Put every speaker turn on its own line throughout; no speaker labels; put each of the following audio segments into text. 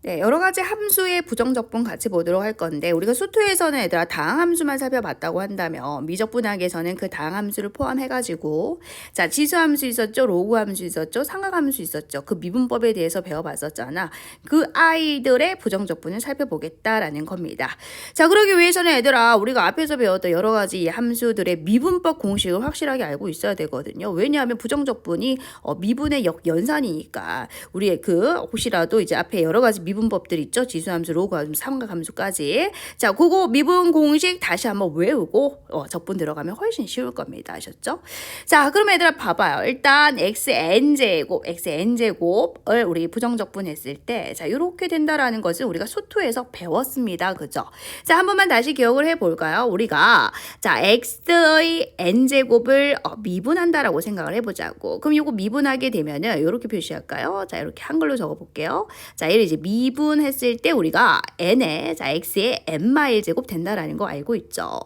네, 여러 가지 함수의 부정적분 같이 보도록 할 건데 우리가 수투에서는 얘들아 다항 함수만 살펴봤다고 한다면 미적분학에서는 그 다항 함수를 포함해 가지고 자 지수 함수 있었죠, 로그 함수 있었죠, 상각 함수 있었죠. 그 미분법에 대해서 배워 봤었잖아. 그 아이들의 부정적분을 살펴보겠다라는 겁니다. 자 그러기 위해서는 얘들아 우리가 앞에서 배웠던 여러 가지 이 함수들의 미분법 공식을 확실하게 알고 있어야 되거든요. 왜냐하면 부정적분이 어, 미분의 역 연산이니까 우리의 그 혹시라도 이제 앞에 여러 가지 미분법들 있죠. 지수함수, 로그함수, 삼각함수까지. 자, 그거 미분 공식 다시 한번 외우고 어, 적분 들어가면 훨씬 쉬울 겁니다. 아셨죠? 자, 그럼 얘들아 봐봐요. 일단 xn제곱, xn제곱을 우리 부정적분 했을 때 자, 이렇게 된다라는 것을 우리가 수투에서 배웠습니다. 그죠? 자, 한 번만 다시 기억을 해 볼까요? 우리가 자, x의 n제곱을 어, 미분한다라고 생각을 해 보자고. 그럼 이거 미분하게 되면은 이렇게 표시할까요? 자, 이렇게 한글로 적어 볼게요. 자, 얘를 이제 미 분했을 때 우리가 n에 자 x의 n 마일 제곱 된다라는 거 알고 있죠.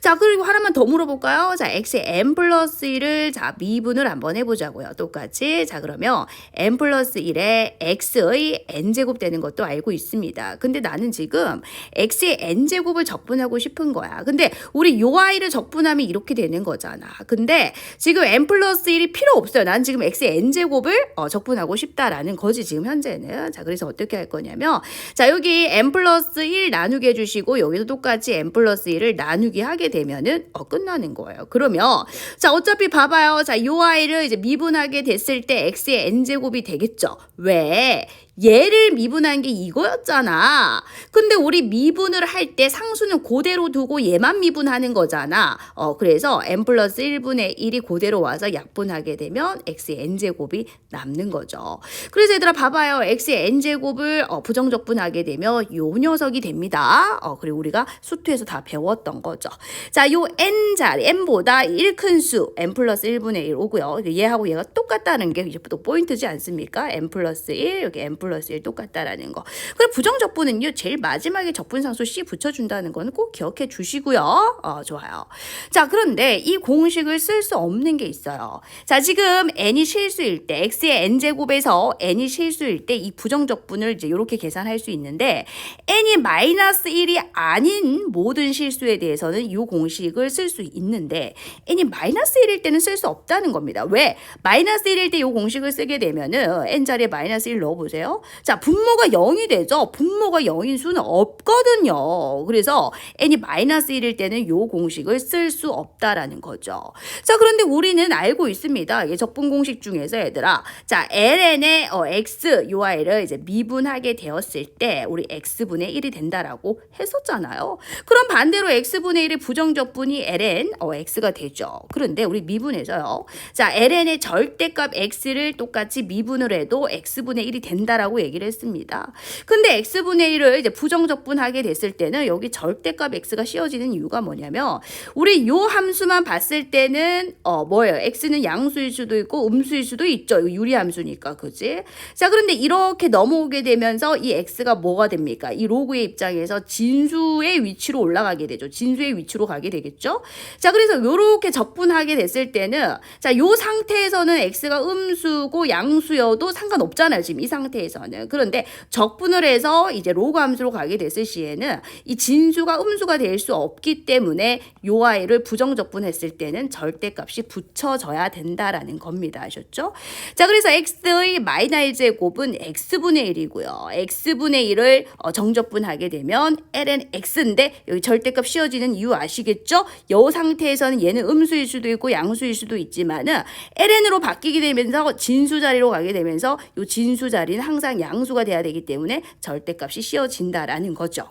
자 그리고 하나만 더 물어볼까요? 자 x의 n 플러스 1을 자 미분을 한번 해보자고요. 똑같이 자 그러면 n 플러스 1에 x의 n 제곱 되는 것도 알고 있습니다. 근데 나는 지금 x의 n 제곱을 적분하고 싶은 거야. 근데 우리 요 아이를 적분하면 이렇게 되는 거잖아. 근데 지금 n 플러스 1이 필요 없어요. 난 지금 x의 n 제곱을 어, 적분하고 싶다라는 거지 지금 현재는. 자 그래서 어떻게 할 거 냐면 자 여기 n 플러스 1 나누게 해주시고 여기도 똑같이 n 플러스 1을 나누기 하게 되면은 어, 끝나는 거예요. 그러면 자 어차피 봐봐요. 자요 아이를 이제 미분하게 됐을 때 x의 n 제곱이 되겠죠. 왜? 얘를 미분한 게 이거였잖아. 근데 우리 미분을 할 때 상수는 그대로 두고 얘만 미분하는 거잖아. 어, 그래서 n 플러스 1분의 1이 그대로 와서 약분하게 되면 x의 n제곱이 남는 거죠. 그래서 얘들아 봐봐요. x의 n제곱을 어, 부정적분하게 되면 요 녀석이 됩니다. 어, 그리고 우리가 수투에서 다 배웠던 거죠. 자, 요 n 자리, n보다 1 큰 수, n 플러스 1분의 1 오고요. 얘하고 얘가 똑같다는 게 이제 또 포인트지 않습니까? n 플러스 1, 여기 n 플러스 1 똑같다라는 거. 그리고 부정적분은요, 제일 마지막에 적분상수 c 붙여준다는 거는 꼭 기억해 주시고요. 어, 좋아요. 자, 그런데 이 공식을 쓸 수 없는 게 있어요. 자, 지금 n이 실수일 때, x의 n제곱에서 n이 실수일 때 이 부정적분을 이제 이렇게 계산할 수 있는데, n이 마이너스 1이 아닌 모든 실수에 대해서는 이 공식을 쓸 수 있는데, n이 마이너스 1일 때는 쓸 수 없다는 겁니다. 왜? 마이너스 1일 때 이 공식을 쓰게 되면은 n 자리에 마이너스 1 넣어보세요. 자, 분모가 0이 되죠? 분모가 0인 수는 없거든요. 그래서 n이 마이너스 1일 때는 이 공식을 쓸 수 없다라는 거죠. 자, 그런데 우리는 알고 있습니다. 이 적분 공식 중에서 얘들아. 자, ln의 어, x, 요 아이를 이제 미분하게 되었을 때 우리 x분의 1이 된다라고 했었잖아요. 그럼 반대로 x분의 1의 부정적분이 ln, 어, x가 되죠. 그런데 우리 미분해서요. 자, ln의 절대값 x를 똑같이 미분을 해도 x분의 1이 된다라고 얘기를 했습니다. 근데 x분의 1을 이제 부정적분하게 됐을 때는 여기 절대값 x가 씌워지는 이유가 뭐냐면 우리 요 함수만 봤을 때는 어 뭐예요? x는 양수일 수도 있고 음수일 수도 있죠. 유리함수니까 그지? 자 그런데 이렇게 넘어오게 되면서 이 x가 뭐가 됩니까? 이 로그의 입장에서 진수의 위치로 올라가게 되죠. 진수의 위치로 가게 되겠죠. 자 그래서 요렇게 적분하게 됐을 때는 자 요 상태에서는 x가 음수고 양수여도 상관없잖아요. 지금 이 상태에서 는 그런데 적분을 해서 이제 로그 함수로 가게 됐을 시에는 이 진수가 음수가 될 수 없기 때문에 요 아이를 부정적분했을 때는 절대값이 붙여져야 된다라는 겁니다. 아셨죠? 자, 그래서 x의 마이너 1제곱은 x분의 1이고요. x분의 1을 어, 정적분하게 되면 ln x인데 여기 절대값 씌워지는 이유 아시겠죠? 요 상태에서는 얘는 음수일 수도 있고 양수일 수도 있지만은 ln으로 바뀌게 되면서 진수 자리로 가게 되면서 요 진수 자리는 항상 양수가 돼야 되기 때문에 절대값이 씌워진다라는 거죠.